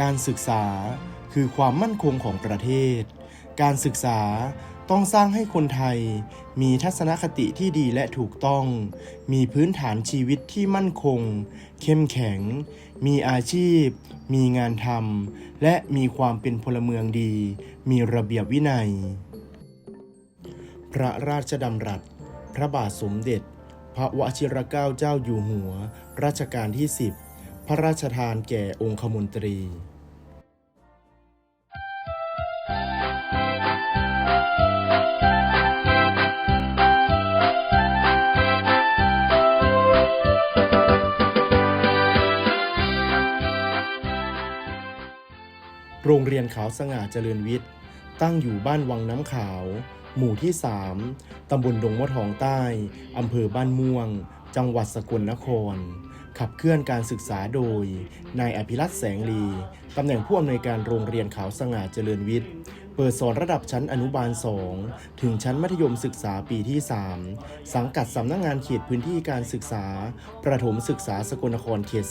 การศึกษาคือความมั่นคงของประเทศ การศึกษาต้องสร้างให้คนไทย มีทัศนคติที่ดีและถูกต้อง มีพื้นฐานชีวิตที่มั่นคง เข้มแข็ง มีอาชีพ มีงานทำ และมีความเป็นพลเมืองดี มีระเบียบวินัย พระราชดำรัส พระบาทสมเด็จ พระวชิรเกล้าเจ้าอยู่หัว รัชกาลที่ 10 ระราชทานแก่องคมนตรีโรงเรียนขาวสง่าเจริญวิทย์ ตั้งอยู่บ้านวังน้ำขาว หมู่ที่ 3 ตำบลดงมะทองใต้ อำเภอบ้านม่วง จังหวัดสกลนคร ขับเคลื่อนการศึกษาโดย นายอภิรัตแสงลี ตำแหน่งผู้อำนวยการโรงเรียนขาวสง่าเจริญวิทย์ เปิดสอนระดับชั้นอนุบาล 2 ถึงชั้นมัธยมศึกษาปีที่ 3 สังกัดสำนักงงานเขตพื้นที่การศึกษา ประถมศึกษาสกลนครเขต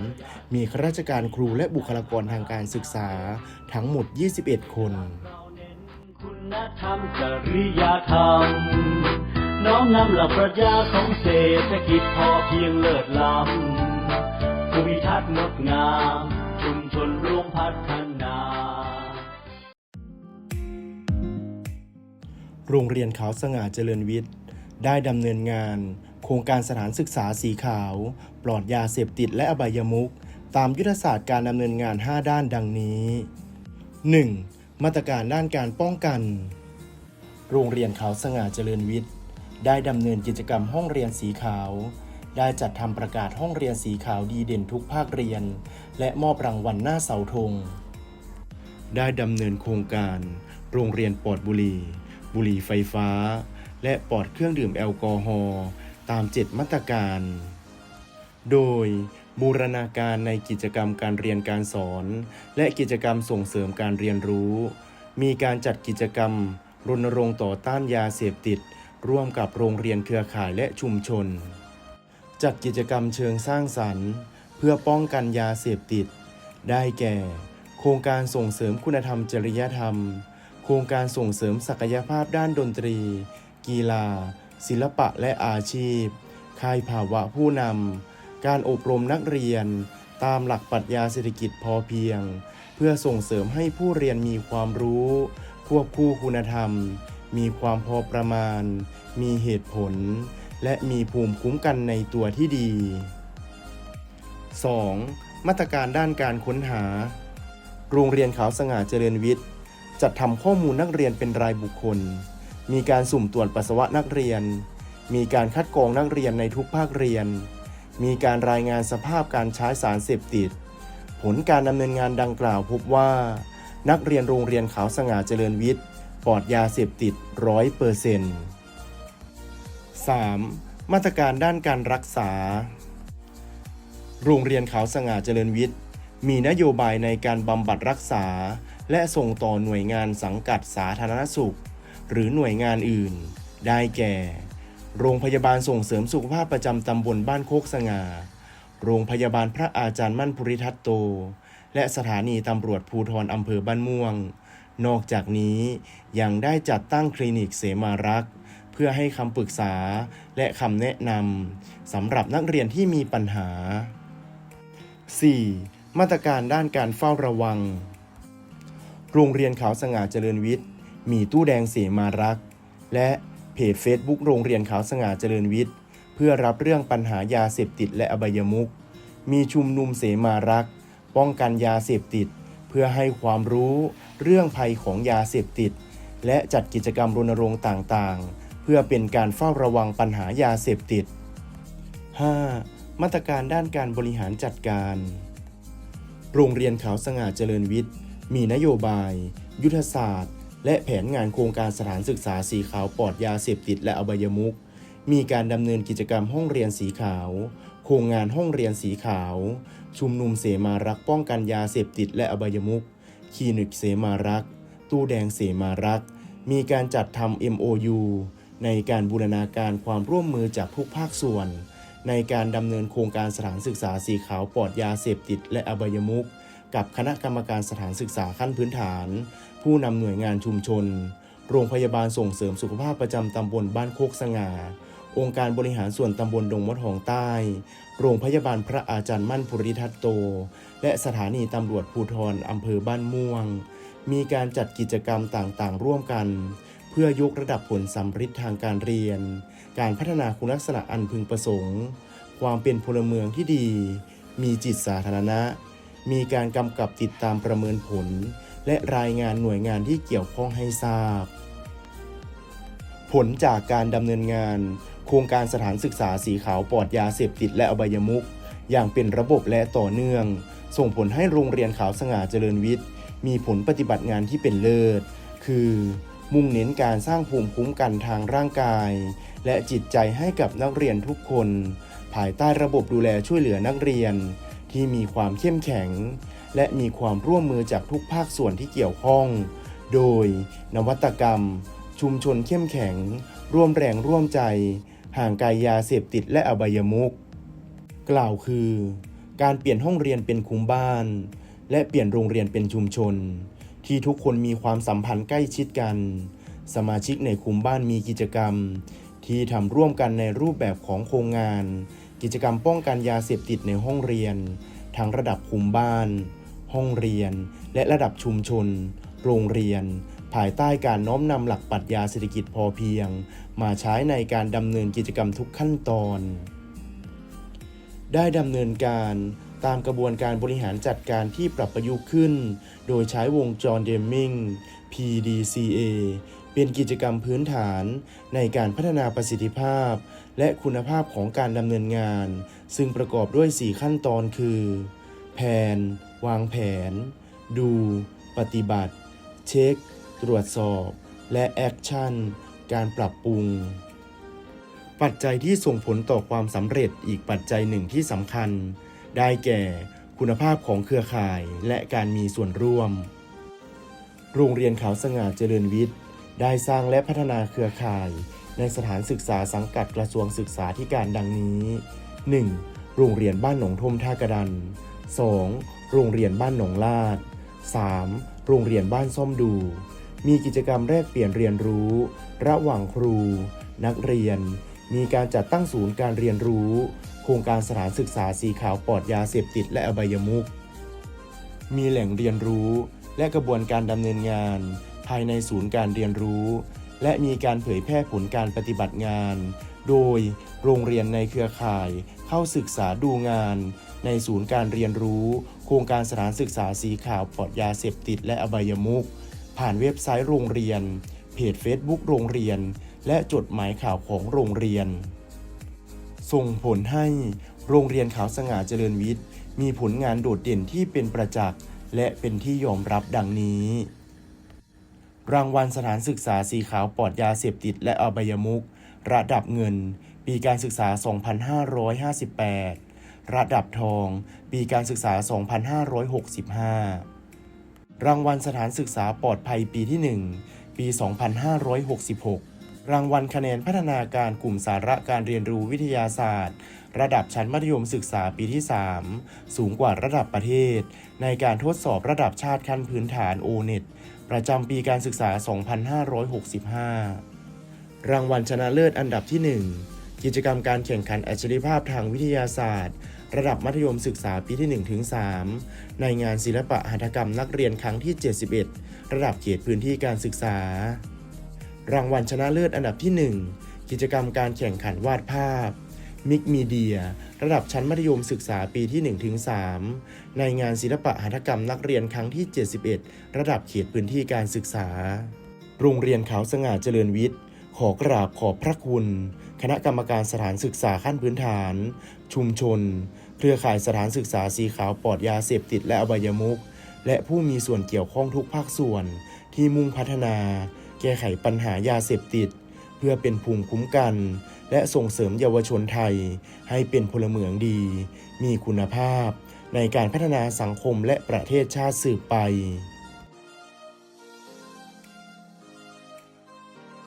3 มีข้าราชการครูและบุคลากรทางการศึกษาทั้งหมด 21 คนคุณธรรมจริยธรรม น้อมนำหลักปรัชญาของเศรษฐกิจพอเพียงเลิศล้ำภูมิทัศน์งดงาม ชุมชนร่วมพัฒนา โรงเรียนขาวสง่าเจริญวิทย์ ได้ดำเนินงาน โครงการสถานศึกษาสีขาว ปลอดยาเสพติดและอบายมุขตามยุทธศาสตร์การดำเนินงาน 5 ด้านดังนี้ 1. มาตรการด้านการป้องกัน โรงเรียนขาวสง่าเจริญวิทย์ ได้ดำเนินกิจกรรมห้องเรียนสีขาว ได้จัดทำประกาศห้องเรียนสีขาวดีเด่นทุกภาคเรียน และมอบรางวัลหน้าเสาธง ได้ดำเนินโครงการ โรงเรียนปลอดบุหรี่ บุหรี่ไฟฟ้า และปลอดเครื่องดื่มแอลกอฮอล์ตามเจ็ดมาตรการ โดยบูรณาการในกิจกรรมการเรียนการสอน และกิจกรรมส่งเสริมการเรียนรู้ มีการจัดกิจกรรมรณรงค์ต่อต้านยาเสพติด ร่วมกับโรงเรียนเครือข่ายและชุมชน จัดกิจกรรมเชิงสร้างสรรค์ เพื่อป้องกันยาเสพติด ได้แก่ โครงการส่งเสริมคุณธรรมจริยธรรม โครงการส่งเสริมศักยภาพด้านดนตรี กีฬา ศิลปะและอาชีพ ค่ายภาวะผู้นำ การอบรมนักเรียน ตามหลักปรัชญาเศรษฐกิจพอเพียง เพื่อส่งเสริมให้ผู้เรียนมีความรู้ ควบคู่คุณธรรม มีความพอประมาณ มีเหตุผล และมีภูมิคุ้มกันในตัวที่ดี 2. มาตรการด้านการค้นหา โรงเรียนขาวสง่าเจริญวิทย์ จัดทำข้อมูลนักเรียนเป็นรายบุคคล มีการสุ่มตรวจปัสสาวะนักเรียน มีการคัดกรองนักเรียนในทุกภาคเรียน มีการรายงานสภาพการใช้สารเสพติด ผลการดำเนินงานดังกล่าวพบว่า นักเรียนโรงเรียนขาวสง่าเจริญวิทย์ ปลอดยาเสพติดร้อยเปอร์เซ็นต์ 3. มาตรการด้านการรักษา โรงเรียนขาวสง่าเจริญวิทย์ มีนโยบายในการบำบัดรักษา และส่งต่อหน่วยงานสังกัดสาธารณสุข หรือหน่วยงานอื่น ได้แก่ โรงพยาบาลส่งเสริมสุขภาพประจำตำบลบ้านโคกสง่า โรงพยาบาลพระอาจารย์มั่นภูริทัตโต และสถานีตำรวจภูธรอำเภอบ้านม่วง นอกจากนี้ยังได้จัดตั้งคลินิกเสมารักษ์ เพื่อให้คำปรึกษาและคำแนะนำสำหรับนักเรียนที่มีปัญหา 4. มาตรการด้านการเฝ้าระวัง โรงเรียนขาวสง่าเจริญวิทย์ มีตู้แดงเสมารักษ์ และเพจ Facebook โรงเรียนขาวสง่าเจริญวิทย์ เพื่อรับเรื่องปัญหายาเสพติดและอบายมุขมีชุมนุมเสมารักษ์ ป้องกันยาเสพติด พื่อให้ความรู้เรื่องภัยของยาเสพติด และจัดกิจกรรมรณรงค์ต่างๆ เพื่อเป็นการเฝ้าระวังปัญหายาเสพติด 5. มาตรการด้านการบริหารจัดการ โรงเรียนขาวสง่าเจริญวิทย์ มีนโยบาย ยุทธศาสตร์ และแผนงานโครงการสถานศึกษาสีขาวปลอดยาเสพติดและอบายมุขมีการดำเนินกิจกรรมห้องเรียนสีขาว โครงงานห้องเรียนสีขาว ชุมนุมเสมารักป้องกันยาเสพติดและอบายมุขคลินิกเสมารัก ตู้แดงเสมารัก มีการจัดทำ MOU ในการบูรณาการความร่วมมือจากทุกภาคส่วน ในการดำเนินโครงการสถานศึกษาสีขาวปลอดยาเสพติดและอบายมุขกับคณะกรรมการสถานศึกษาขั้นพื้นฐาน ผู้นำหน่วยงานชุมชน โรงพยาบาลส่งเสริมสุขภาพประจำตำบลบ้านโคกสง่า องค์การบริหารส่วนตำบลดงมะทองใต้ โรงพยาบาลพระอาจารย์มั่นภูริทัตโต และสถานีตำรวจภูธรอำเภอบ้านม่วง มีการจัดกิจกรรมต่างๆ ร่วมกัน เพื่อยกระดับผลสัมฤทธิ์ทางการเรียน การพัฒนาคุณลักษณะอันพึงประสงค์ ความเป็นพลเมืองที่ดี มีจิตสาธารณะ มีการกำกับติดตามประเมินผล และรายงานหน่วยงานที่เกี่ยวข้องให้ทราบ ผลจากการดำเนินงาน โครงการสถานศึกษาสีขาวปลอดยาเสพติดและอบายมุขอย่างเป็นระบบและต่อเนื่อง ส่งผลให้โรงเรียนขาวสง่าเจริญวิทย์ มีผลปฏิบัติงานที่เป็นเลิศ คือ มุ่งเน้นการสร้างภูมิคุ้มกันทางร่างกาย และจิตใจให้กับนักเรียนทุกคน ภายใต้ระบบดูแลช่วยเหลือนักเรียน ที่มีความเข้มแข็ง และมีความร่วมมือจากทุกภาคส่วนที่เกี่ยวข้อง โดย นวัตกรรม ชุมชนเข้มแข็ง ร่วมแรงร่วมใจ ห่างไกลยาเสพติดและอบายมุขกล่าวคือ การเปลี่ยนห้องเรียนเป็นคุ้มบ้าน และเปลี่ยนโรงเรียนเป็นชุมชน ที่ทุกคนมีความสัมพันธ์ใกล้ชิดกัน สมาชิกในคุ้มบ้านมีกิจกรรม ที่ทำร่วมกันในรูปแบบของโครงงาน กิจกรรมป้องกันยาเสพติดในห้องเรียน ทั้งระดับคุ้มบ้าน ห้องเรียน และระดับชุมชน โรงเรียน ภายใต้การน้อมนำหลักปรัชญาเศรษฐกิจพอเพียง มาใช้ในการดำเนินกิจกรรมทุกขั้นตอน ได้ดำเนินการตามกระบวนการบริหารจัดการที่ปรับประยุกต์ขึ้น โดยใช้วงจรเดมมิง PDCA เป็นกิจกรรมพื้นฐานในการพัฒนาประสิทธิภาพ และคุณภาพของการดำเนินงาน ซึ่งประกอบด้วย 4 ขั้นตอนคือ แผน วางแผน ดู ปฏิบัติ เช็ค ตรวจสอบ และแอคชั่น การปรับปรุง ปัจจัยที่ส่งผลต่อความสำเร็จอีกปัจจัยหนึ่งที่สำคัญ ได้แก่คุณภาพของเครือข่ายและการมีส่วนร่วม โรงเรียนขาวสง่าเจริญวิทย์ ได้สร้างและพัฒนาเครือข่าย ในสถานศึกษาสังกัดกระทรวงศึกษาธิการดังนี้ 1. โรงเรียนบ้านหนองทมท่ากระดัน 2. โรงเรียนบ้านหนองลาด 3. โรงเรียนบ้านซ่อมดู มีกิจกรรมแลกเปลี่ยนเรียนรู้ ระหว่างครู นักเรียน มีการจัดตั้งศูนย์การเรียนรู้ โครงการสถานศึกษาสีขาวปลอดยาเสพติดและอบายมุขมีแหล่งเรียนรู้ และกระบวนการดำเนินงาน ภายในศูนย์การเรียนรู้ และมีการเผยแพร่ผลการปฏิบัติงาน โดยโรงเรียนในเครือข่าย เข้าศึกษาดูงาน ในศูนย์การเรียนรู้ โครงการสถานศึกษาสีขาวปลอดยาเสพติดและอบายมุข ผ่านเว็บไซต์โรงเรียน เพจ Facebook โรงเรียน และจดหมายข่าวของโรงเรียน ส่งผลให้โรงเรียนขาวสง่าเจริญวิทย์ มีผลงานโดดเด่นที่เป็นประจักษ์ และเป็นที่ยอมรับดังนี้ รางวัลสถานศึกษาสีขาวปลอดยาเสพติดและอบายมุขระดับเงิน ปีการศึกษา 2558 ระดับทอง ปีการศึกษา 2565 รางวัลสถานศึกษาปลอดภัยปีที่ 1 ปี 2566 รางวัลคะแนนพัฒนาการกลุ่มสาระการเรียนรู้วิทยาศาสตร์ ระดับชั้นมัธยมศึกษาปีที่ 3 สูงกว่าระดับประเทศ ในการทดสอบระดับชาติขั้นพื้นฐาน o n e t ประจำปีการศึกษา 2565 รางวัลชนะเลิศอันดับที่ 1 กิจกรรมการแข่งขันอัจฉริภาพทางวิทยาศาสตร์ ระดับมัธยมศึกษาปีที่1ถึง3ในงานศิลปะหัตถกรรมนักเรียนครั้งที่ 71 ระดับเขตพื้นที่การศึกษา รางวัลชนะเลิศอันดับที่ 1 กิจกรรมการแข่งขันวาดภาพมิกมีเดียระดับชั้นมัธยมศึกษาปีที่1ถึง3ในงานศิลปะหัตถกรรมนักเรียนครั้งที่ 71 ระดับเขตพื้นที่การศึกษา โรงเรียนขาวสง่าเจริญวิทย์ ขอกราบขอบพระคุณ คณะกรรมการสถานศึกษาขั้นพื้นฐาน ชุมชน เครือข่ายสถานศึกษาสีขาวปลอดยาเสพติดและอบายมุขและผู้มีส่วนเกี่ยวข้องทุกภาคส่วน ที่มุ่งพัฒนา แก้ไขปัญหายาเสพติด เพื่อเป็นภูมิคุ้มกัน และส่งเสริมเยาวชนไทย ให้เป็นพลเมืองดี มีคุณภาพ ในการพัฒนาสังคมและประเทศชาติสืบไป